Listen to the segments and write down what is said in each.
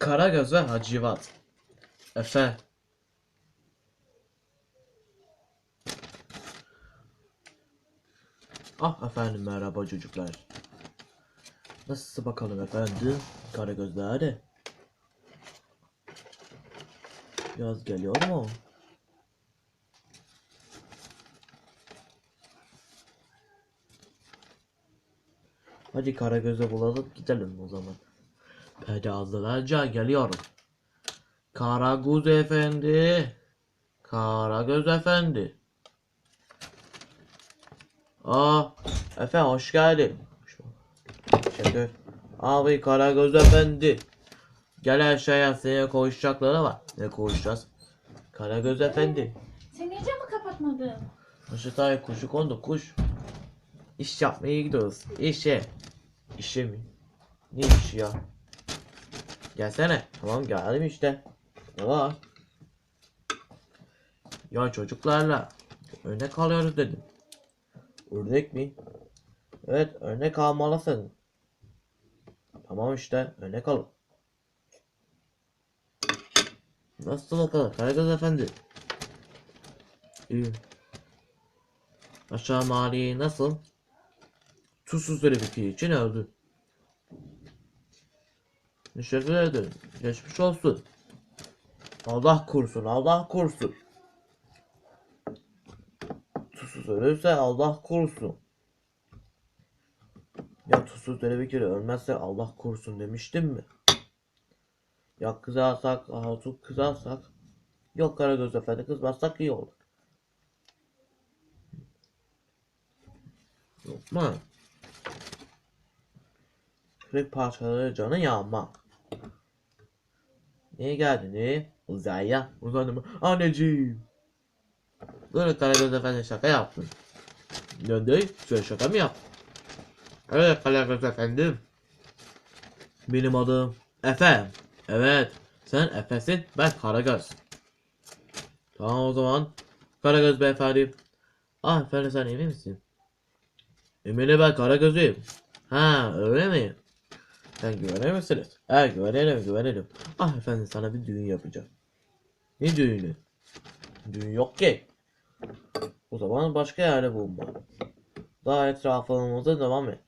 Karagöz ve Hacivat. Efe. Ah efendim merhaba çocuklar. Nasılsın bakalım efendim? Karagöz nerede? Yaz geliyor mu? Hadi Karagöz'ü bulalım gidelim o zaman. Peki hazırlanca geliyorum. Karagöz efendi. Karagöz efendi. Aa, Efe hoş geldin. Teşekkür. Abi Karagöz efendi. Gel aşağıya seninle konuşacakları var. Ne konuşacağız? Karagöz efendi. Sen niye camı kapatmadın? Aşağıya kuşu kondu kuş. İş yapmaya gidiyoruz. İşe. İşe mi? Ne işi ya? Gelsene. Tamam geldim işte. Var? Ya çocuklarla örnek alıyoruz dedim. Ördek mi? Evet örnek almalısın. Tamam işte örnek alın. Nasıl bakalım Karagöz efendi? İyi. Aşağı maliye nasıl? Tuzsuz bir için öldü. Teşekkür ederim. Geçmiş olsun. Allah korusun, Allah korusun. Tuzsuz ölürse Allah korusun. Ya tuzsuz bir kere ölmezse Allah korusun demiştim mi? Ya kızarsak, hatun kızarsak. Yok Karagöz Efendi kızmazsak iyi olur. Yok mu? Kırık parçaları canı yanmak. Niye geldin? Ne? Uzaya. Uzandı mı? Anneciğim. Dur Karagöz Efendi şaka yaptın. Değil? Sen şaka mı yaptın? Evet Karagöz Efendim. Benim adım Efe. Evet. Sen Efe'sin. Ben Karagöz. Tamam o zaman. Karagöz beyefendi. Ah efendim sen emin misin? Eminim ben Karagöz'üyüm. Ha öyle mi? Sen güvenir misiniz? Ha güvenelim güvenelim. Ah efendim sana bir düğün yapacağım. Ne düğünü? Düğün yok ki. O zaman başka yerde bulunma. Daha etrafımızda devam et.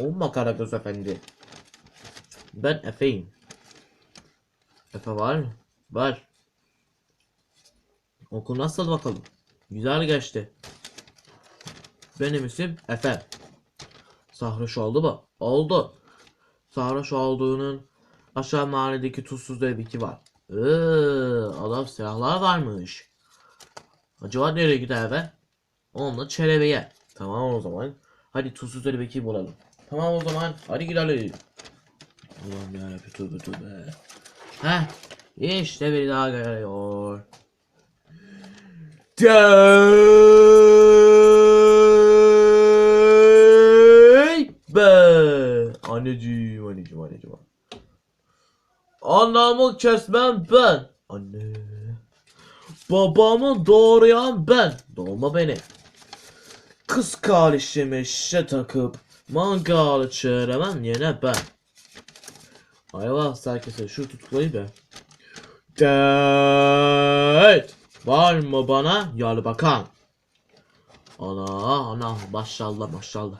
Olma Karagöz efendi. Ben Efe'yim. Efe var mı? Var. Okul nasıl bakalım? Güzel geçti. Benim isim Efe. Sarhoş oldu mu? Oldu. Sarhoş olduğunun aşağı mahalledeki tuzsuz eviki var. Iııı, adam silahlar varmış. Acaba nereye gider be? Onunla çelebeye. Tamam o zaman. Hadi tuzsuz eviki bulalım. Tamam o zaman. Hadi gidelim. Allah'ım yarabbim tövbe tövbe. Heh. İşte biri daha geliyor. Dey be. Anneciğim, anneciğim, anneciğim. Anamı kesmem ben. Anne. Babamı doğrayan ben. Doğma beni. Kız kardeşimi şişe takıp mangalı çeviremem yine ben. Ayva herkese şu tutkulayı be. Evet. Var mı bana yar bakan? Ana ana maşallah maşallah.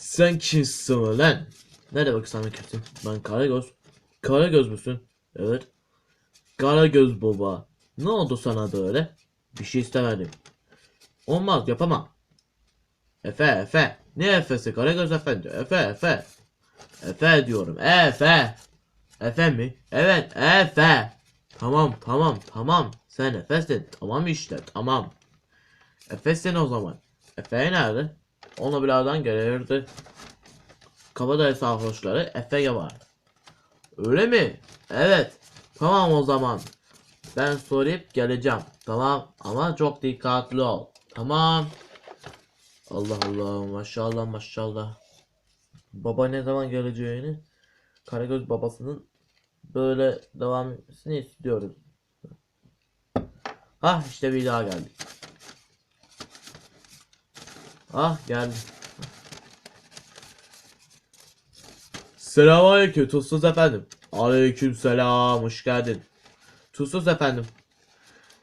Sen kimsin lan? Ne demek sana kimsin? Ben Karagöz. Karagöz müsün? Evet. Karagöz baba. Ne oldu sana böyle? Bir şey istemedim. Olmaz yapamam. Efe Efe. Ne Efe'si Karagöz efendi? Efe Efe. Efe diyorum. Efe. Efe mi? Evet Efe. Tamam tamam tamam. Sen Efe'sin. Tamam işte tamam. Efe'sin o zaman. Efe nerede? Ona birazdan gelirdi. Kabadayı sarhoşları Efe'ye var. Öyle mi? Evet. Tamam o zaman. Ben sorup geleceğim. Tamam ama çok dikkatli ol. Tamam. Allah Allah maşallah maşallah. Baba ne zaman geleceğini Karagöz babasının böyle devam etmesini istiyoruz. Ah işte bir daha geldi. Ah geldi. Selamünaleyküm tuzsuz efendim. Aleykümselam, hoş geldin. Tuzsuz efendim.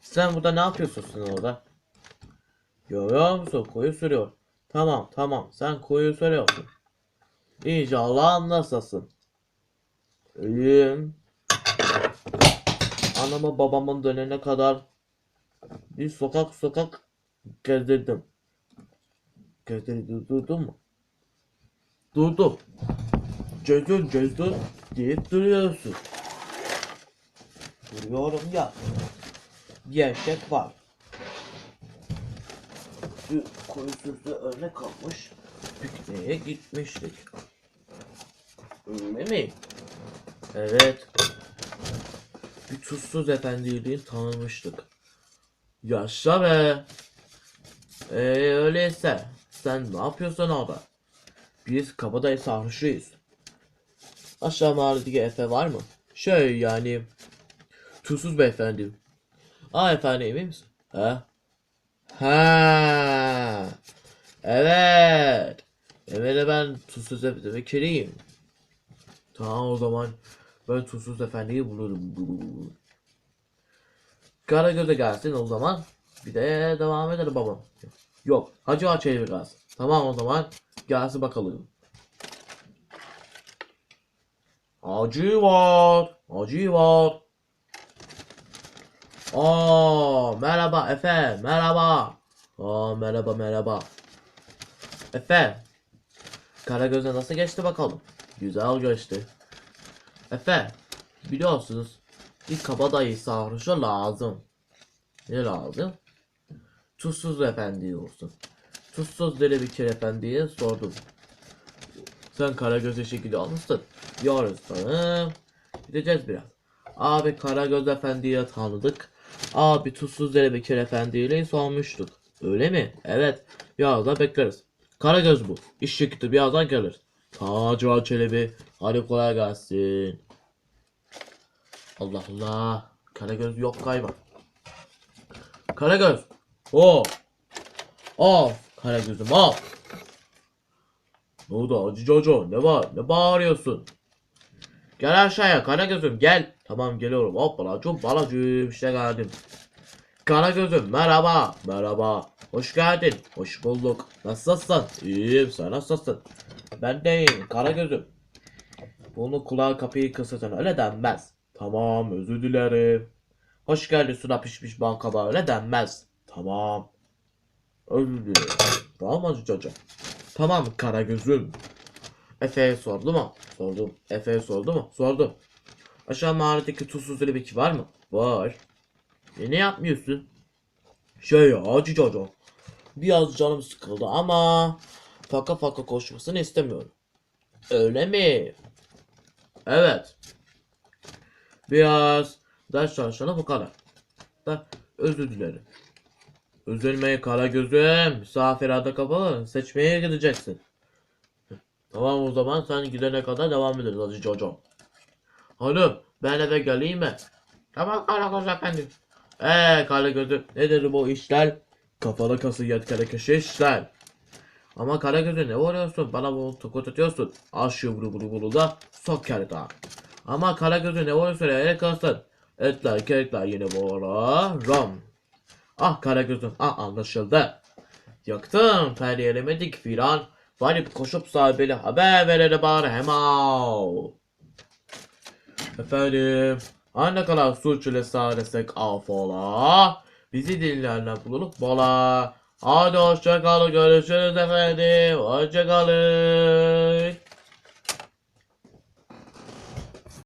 Sen burada ne yapıyorsun sen orada? Görüyor musun? Kuyu sürüyor. Tamam tamam sen kuyu sürüyorsun. İyice Allah'ım nasılsın? İyiyim. Anama babamın dönene kadar bir sokak sokak gezdirdim. Gezdirdim durdun mu? Durdum. Cezun cezun deyip duruyorsun. Duruyorum ya. Gerçek var. Bir kuyusuzda örnek kalmış. Pikniğe gitmiştik. Öyle mi? Evet. Bir tuzsuz efendiliğini tanımıştık. Yaşa be. Ee, öyleyse sen ne yapıyorsun orada? Biz kabadayı sarhoşuyuz. Aşağı mahalledeki Efe var mı? Şey yani tuzsuz beyefendi. Aa efendi emin misin? Ha? Ha. Evet. Evet ben tuzsuz efendi kireyim. Tamam o zaman ben tuzsuz efendiyi bulurum. Karagöz'e gelsin o zaman. Bir de devam edelim babam. Yok. Hacı Ağa çevir gelsin. Tamam o zaman. Gelsin bakalım. Hacı var. Hacı var. Aa, merhaba Efe. Merhaba. Aa, merhaba merhaba. Efe. Karagöz'e nasıl geçti bakalım. Güzel geçti. Efe. Biliyorsunuz. Bir kabadayı sarhoşa lazım. Ne lazım? Tuzsuz efendi olsun. Tuzsuz kere efendiye sordum. Sen Karagöz'e şekilde almışsın. Yarın sana gideceğiz biraz. Abi Karagöz Efendi'yi tanıdık. Abi Tuzsuz Derebekir Efendi'yle sormuştuk. Öyle mi? Evet. Birazdan bekleriz. Karagöz bu. İş çıktı birazdan gelir. Tacı Çelebi. Hadi kolay gelsin. Allah Allah. Karagöz yok galiba. Karagöz. O. Of. Karagöz'üm of. Ne oldu Hacı Jojo? Ne var? Ne bağırıyorsun? Gel aşağıya Karagöz'üm gel. Tamam geliyorum. Hop balacım balacım işte geldim. Karagöz'üm merhaba. Merhaba. Hoş geldin. Hoş bulduk. Nasılsın? İyiyim sen nasılsın? Ben de iyiyim Karagöz'üm. Bunu kulağı kapıyı kısıtın öyle denmez. Tamam özür dilerim. Hoş geldin suda pişmiş bal kabağı öyle denmez. Tamam. Dilerim. Tamam Hacı Caca. Tamam Karagöz'üm. Efe'ye sordu mu? Sordum. Efe'ye sordu mu? Sordum. Aşağı mahalledeki tuzsuz bir var mı? Var. E ne yapmıyorsun? Şey ya Caca. Biraz canım sıkıldı ama faka faka koşmasını istemiyorum. Öyle mi? Evet. Biraz ders çalışalım bu kadar. Da özür dilerim. Üzülmeyi kara gözüm. Misafir adı kapalı. Seçmeye gideceksin. Tamam o zaman sen gidene kadar devam ederiz Hacı Jojo. Hanım ben eve geleyim mi? Tamam Karagöz efendim. Eee Karagöz'üm nedir bu işler? Kafalı kası yetkili kişi işler. Ama Karagöz'ü ne vuruyorsun? Bana bunu tokut atıyorsun. Al şu bulu bulu bulu da sok kerta. Ama Karagöz'ü ne vuruyorsun? Ele kalsın. Etler kekler yine vururum. Ah Karagöz'üm ah anlaşıldı. Yaktım terleyemedik filan. Varıp koşup sahibine haber verelim bari hemen. Efendim, her ne kadar suç ile sadesek affola. Bizi dinleyenler bulunup bola. Hadi hoşçakalın görüşürüz efendim. Hoşçakalın.